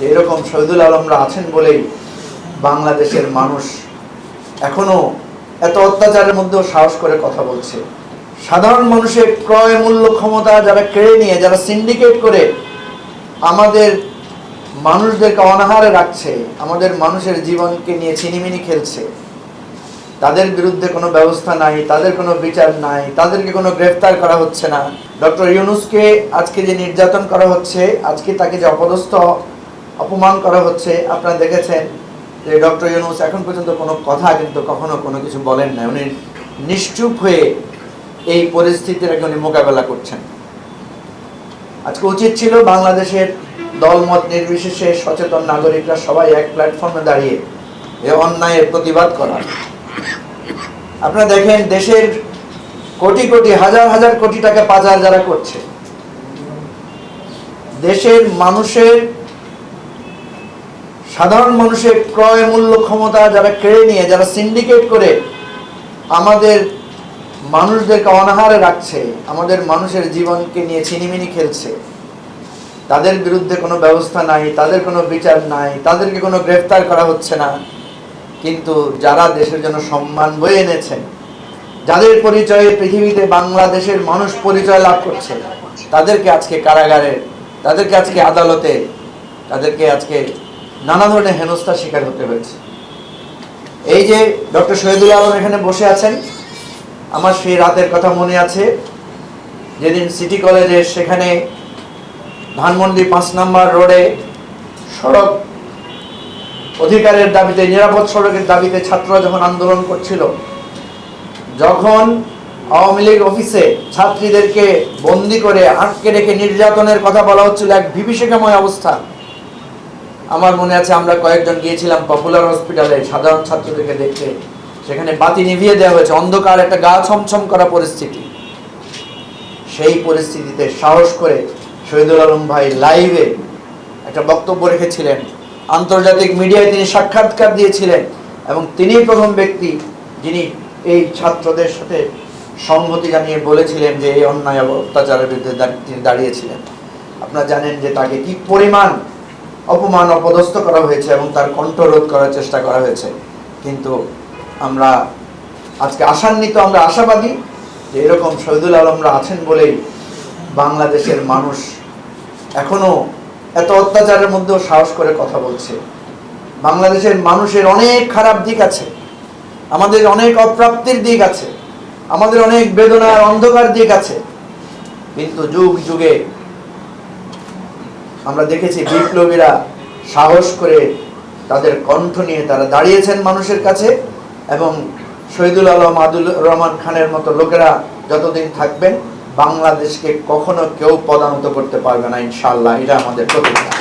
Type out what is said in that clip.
যে এরকম শহীদুল আলমরা আছেন বলেই বাংলাদেশের মানুষ এখনও এত অত্যাচারের মধ্যেও সাহস করে কথা বলছে। সাধারণ মানুষের ক্রয় মূল্য ক্ষমতা যারা কেড়ে নিয়ে, যারা সিন্ডিকেট করে আমাদের মানুষদেরকে অনাহারে রাখছে, আমাদের মানুষের জীবনকে নিয়ে ছিনিমিনি খেলছে, তাদের বিরুদ্ধে কোনো ব্যবস্থা নাই, তাদের কোনো বিচার নাই, তাদেরকে কোনো গ্রেফতার করা হচ্ছে না। ডক্টর ইউনুসকে আজকে যে নির্যাতন করা হচ্ছে, আজকে তাকে যে অপদস্থ অপমান করা হচ্ছে। আপনারা দেখেছেন যে ডক্টর ইউনুস এখন পর্যন্ত কোনো কথা কিন্তু কখনো কোনো কিছু বলেন না উনি নিশ্চুপ হয়ে এই পরিস্থিতির উনি মোকাবেলা করছেন। আজকে উচিত ছিল বাংলাদেশের দলমত নির্বিশেষে সচেতন নাগরিকরা সবাই এক প্ল্যাটফর্মে দাঁড়িয়ে এ অন্যায়ের প্রতিবাদ করা আপনারা দেখেন দেশের কোটি কোটি, হাজার হাজার কোটি টাকা পাচার যারা করছে, দেশের মানুষের সাধারণ মানুষের ক্রয় মূল্য ক্ষমতা যারা কেড়ে নিয়ে, যারা সিন্ডিকেট করে আমাদের মানুষদেরকে অনাহারে রাখছে, আমাদের মানুষের জীবনকে নিয়ে ছিনিমিনি খেলছে, তাদের বিরুদ্ধে কোনো ব্যবস্থা নাই, তাদের কোনো বিচার নাই, তাদেরকে কোনো গ্রেফতার করা হচ্ছে না। কিন্তু যারা দেশের জন্য সম্মান বয়ে এনেছেন, যাদের পরিচয়ে পৃথিবীতে বাংলাদেশের মানুষ পরিচয় লাভ করছে, তাদেরকে আজকে কারাগারে, তাদেরকে আজকে আদালতে, তাদেরকে আজকে নানা ধরনের হেনস্থার শিকার হতে হয়েছে। এই যে ডক্টর শহীদুল আলম এখানে বসে আছেন, আমার সেই রাতের কথা মনে আছে, যেদিন সিটি কলেজে সেখানে ধানমন্ডি পাঁচ নাম্বার রোডে সড়ক অধিকারের দাবিতে, নিরাপদ সড়কের দাবিতে ছাত্ররা যখন আন্দোলন করছিল, যখন আওয়ামী লীগ অফিসে ছাত্রীদেরকে বন্দি করে আটকে রেখে নির্যাতনের কথা বলা হচ্ছিল, এক বিভীষিকাময় অবস্থা। আমার মনে আছে আমরা কয়েকজন গিয়েছিলাম পপুলার হসপিটালে সাধারণ ছাত্রদেরকে দেখতে। সেখানে বাতি নিভিয়ে দেওয়া হয়েছে, অন্ধকার, একটা গা ছমছম করা পরিস্থিতি। সেই পরিস্থিতিতে সাহস করে শহীদুল আলম ভাই লাইভে একটা বক্তব্য রেখেছিলেন। আন্তর্জাতিক মিডিয়ায় তিনি সাক্ষাৎকার দিয়েছিলেন এবং তিনি প্রথম ব্যক্তি যিনি এই ছাত্রদের সাথে সংহতি জানিয়ে বলেছিলেন যে এই অন্যায় অত্যাচারের বিরুদ্ধে তিনি দাঁড়িয়েছিলেন। আপনারা জানেন যে তাকে কি পরিমাণ অপমান অপদস্থ করা হয়েছে এবং তার কণ্ঠ কণ্ঠরোধ করার চেষ্টা করা হয়েছে। কিন্তু আমরা আজকে আশান্বিত, আমরা আশাবাদী যে এরকম শহীদুল আলমরা আছেন বলেই বাংলাদেশের মানুষ এখনও এত অত্যাচারের মধ্যেও সাহস করে কথা বলছে। বাংলাদেশের মানুষের অনেক খারাপ দিক আছে, আমাদের অনেক অপ্রাপ্তির দিক আছে, আমাদের অনেক বেদনার অন্ধকার দিক আছে। কিন্তু যুগ যুগে আমরা দেখেছি বিপ্লবীরা সাহস করে তাদের কণ্ঠ নিয়ে তারা দাঁড়িয়েছেন মানুষের কাছে এবং শহীদুল আলম আদুল রহমান খানের মতো লোকেরা যতদিন থাকবেন, বাংলাদেশকে কখনো কেউ পদান্ত করতে পারবে না ইনশাল্লাহ এটা আমাদের প্রতিজ্ঞা।